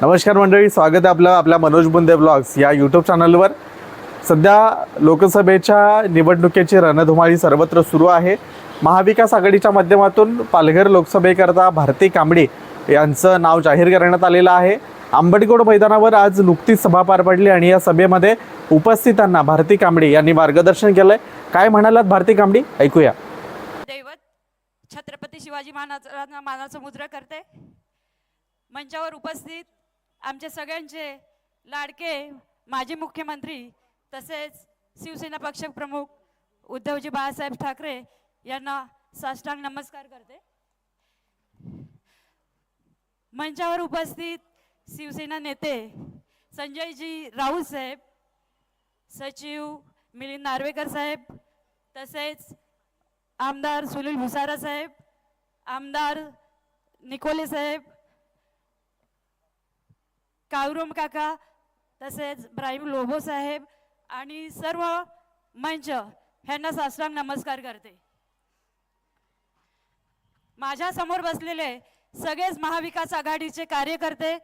नमस्कार मंडळी स्वागत आहे आपलं आपल्या मनोज बुंदे ब्लॉग्स या यूट्यूब चॅनलवर सध्या लोकसभेच्या निवडणुकीची रणधुमाळी सर्वत्र सुरू आहे. महाविकास आघाडीच्या माध्यमातून पालघर लोकसभेकरता भारती कांबळे यांचं नाव जाहीर करण्यात आलेलं आहे. आंबटगोड मैदानावर आज नुकतीच सभा पार पडली आणि या सभेमध्ये उपस्थितांना भारती कांबळे यांनी मार्गदर्शन केलंय. काय म्हणालात भारती कांबडी ऐकूया. दैवत छत्रपती शिवाजी महाराजांना मानाचं मुद्रा करते. मंचावर उपस्थित आमचे सगळ्यांचे लाडके माजी मुख्यमंत्री तसेच शिवसेना पक्षप्रमुख उद्धवजी बाळासाहेब ठाकरे यांना साष्टांग नमस्कार करते. मंचावर उपस्थित शिवसेना नेते संजयजी राऊत साहेब सचिव मिलिंद नार्वेकर साहेब तसेच आमदार सुनील भुसारा साहेब आमदार निकोले साहेब कावरोम काका तसेच ब्राहिम लोबो साहेब आणि सर्व मंच ह्यांना साष्टांग नमस्कार करते. माझ्यासमोर बसलेले सगळेच महाविकास आघाडीचे कार्यकर्ते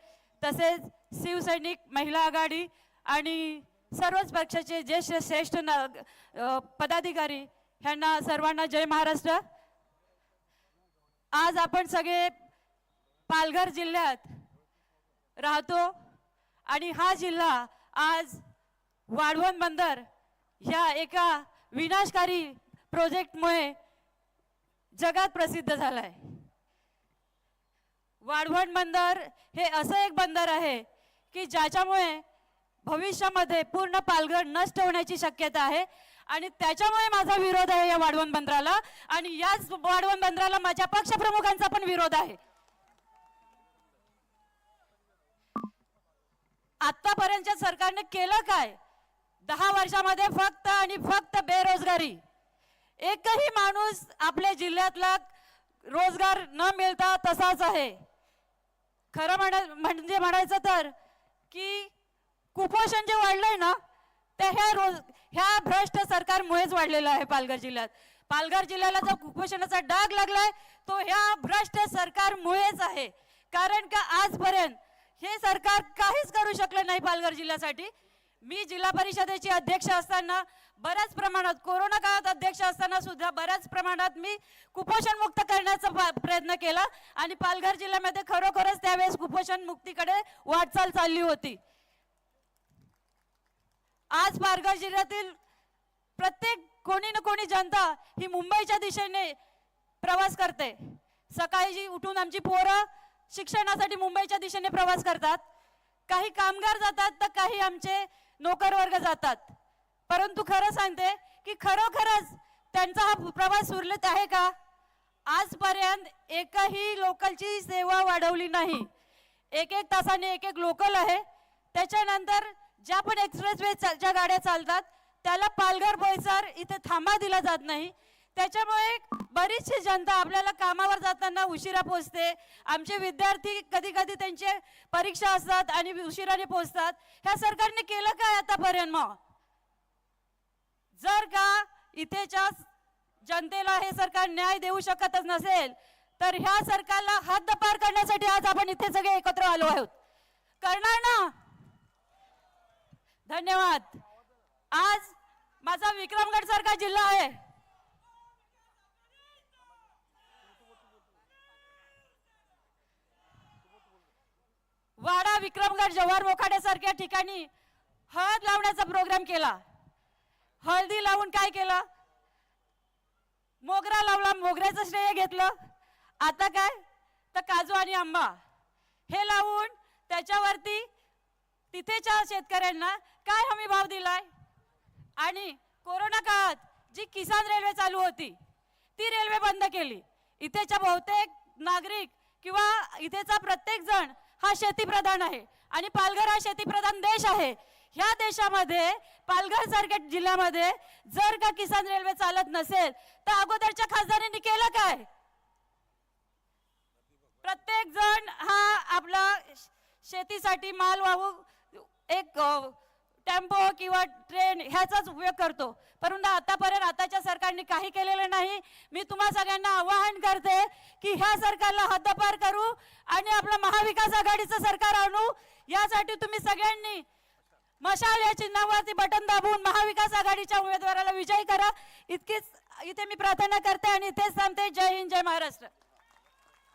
तसेच शिवसैनिक महिला आघाडी आणि सर्वच पक्षाचे ज्येष्ठ श्रेष्ठ न पदाधिकारी ह्यांना सर्वांना जय महाराष्ट्र. आज आपण सगळे पालघर जिल्ह्यात राहतो. आणि हा जिल्हा आज वाढवण बंदर ह्या एका विनाशकारी प्रोजेक्टमुळे जगात प्रसिद्ध झाला आहे वाढवण बंदर हे असं एक बंदर आहे की ज्याच्यामुळे भविष्यामध्ये पूर्ण पालघर नष्ट होण्याची शक्यता आहे आणि त्याच्यामुळे माझा विरोध आहे या वाढवण बंदराला. आणि याच वाढवण बंदराला माझ्या पक्षप्रमुखांचा पण विरोध आहे. आतापर्यंतच्या सरकारने केलं काय? दहा वर्षामध्ये फक्त आणि फक्त बेरोजगारी. एकही माणूस आपल्या जिल्ह्यातला रोजगार न मिळता तसाच आहे. खरं म्हण म्हणजे म्हणायचं तर की कुपोषण जे वाढलंय ना ते ह्या रोज ह्या भ्रष्ट सरकारमुळेच वाढलेलं आहे पालघर जिल्ह्यात. पालघर जिल्ह्याला जो कुपोषणाचा डाग लागलाय तो ह्या भ्रष्ट सरकारमुळेच आहे. कारण का आजपर्यंत हे सरकार काहीच करू शकलं नाही पालघर जिल्ह्यासाठी. मी जिल्हा परिषदेची अध्यक्ष असताना बऱ्याच प्रमाणात कोरोना काळात अध्यक्ष असताना सुद्धा बऱ्याच प्रमाणात मी कुपोषण मुक्त करण्याचा प- प्रयत्न केला आणि पालघर जिल्ह्यामध्ये खरोखरच त्यावेळेस कुपोषण मुक्तीकडे वाटचाल चालली होती. आज पालघर जिल्ह्यातील प्रत्येक कोणी ना कोणी जनता ही मुंबईच्या दिशेने प्रवास करते. सकाळी जी उठून आमची पोरं शिक्षणासाठी मुंबईच्या दिशेने प्रवास करतात. काही कामगार जातात तर काही आमचे नोकर वर्ग जातात. परंतु खरं सांगते की खरोखरच त्यांचा हा प्रवास सुरळीत आहे का? आजपर्यंत एकही लोकलची सेवा वाढवली नाही. एक एक तासाने एक एक लोकल आहे. त्याच्यानंतर ज्या पण एक्सप्रेसवे ज्या गाड्या चालतात त्याला पालघर बोईसर इथे थांबा दिला जात नाही. त्याच्यामुळे बरीचशी जनता आपल्याला कामावर जाताना उशिरा पोहोचते. आमचे विद्यार्थी कधी कधी त्यांचे परीक्षा असतात आणि उशिराने पोहोचतात. ह्या सरकारने केलं काय आतापर्यंत? मग जर का इथेच्या जनतेला हे सरकार न्याय देऊ शकतच नसेल तर ह्या सरकारला हद्दपार करण्यासाठी आज आपण इथे सगळे एकत्र आलो आहोत. करणार ना? धन्यवाद. आज माझा विक्रमगड सारखा जिल्हा आहे. विक्रमगड जव्हार मोखाडे सारख्या ठिकाणी हळद लावण्याचा प्रोग्राम केला. हळदी लावून काय केलं? मोगरा लावला मोगऱ्याचं श्रेय घेतलं. आता काय? तर काजू आणि आंबा. हे लावून त्याच्यावरती तिथेच्या शेतकऱ्यांना काय हमी भाव दिलाय? आणि कोरोना काळात जी किसान रेल्वे चालू होती ती रेल्वे बंद केली. इथेच्या बहुतेक नागरिक किंवा इथेचा प्रत्येक जण हा शेतीप्रधान आहे. आणि पालघर हा शेतीप्रधान देश आहे. ह्या देशामध्ये पालघर सारख्या जिल्ह्यामध्ये जर का किसान रेल्वे चालत नसेल तर अगोदरच्या खासदारांनी केलं काय? प्रत्येक जण हा आपला शेतीसाठी माल वाहू एक टेम्पो किंवा ट्रेन ह्याचाच उपयोग करतो. परंतु आतापर्यंत आताच्या सरकारने काही केलेलं नाही. मी तुम्हा सगळ्यांना आवाहन करते की ह्या सरकारला हद्दपार करू आणि आपलं महाविकास आघाडीचं सरकार आणू. यासाठी तुम्ही सगळ्यांनी मशाल या चिन्हावरती बटन दाबून महाविकास आघाडीच्या उमेदवाराला विजयी करा. इतकीच इथे मी प्रार्थना करते आणि इथेच थांबते. जय हिंद जय महाराष्ट्र.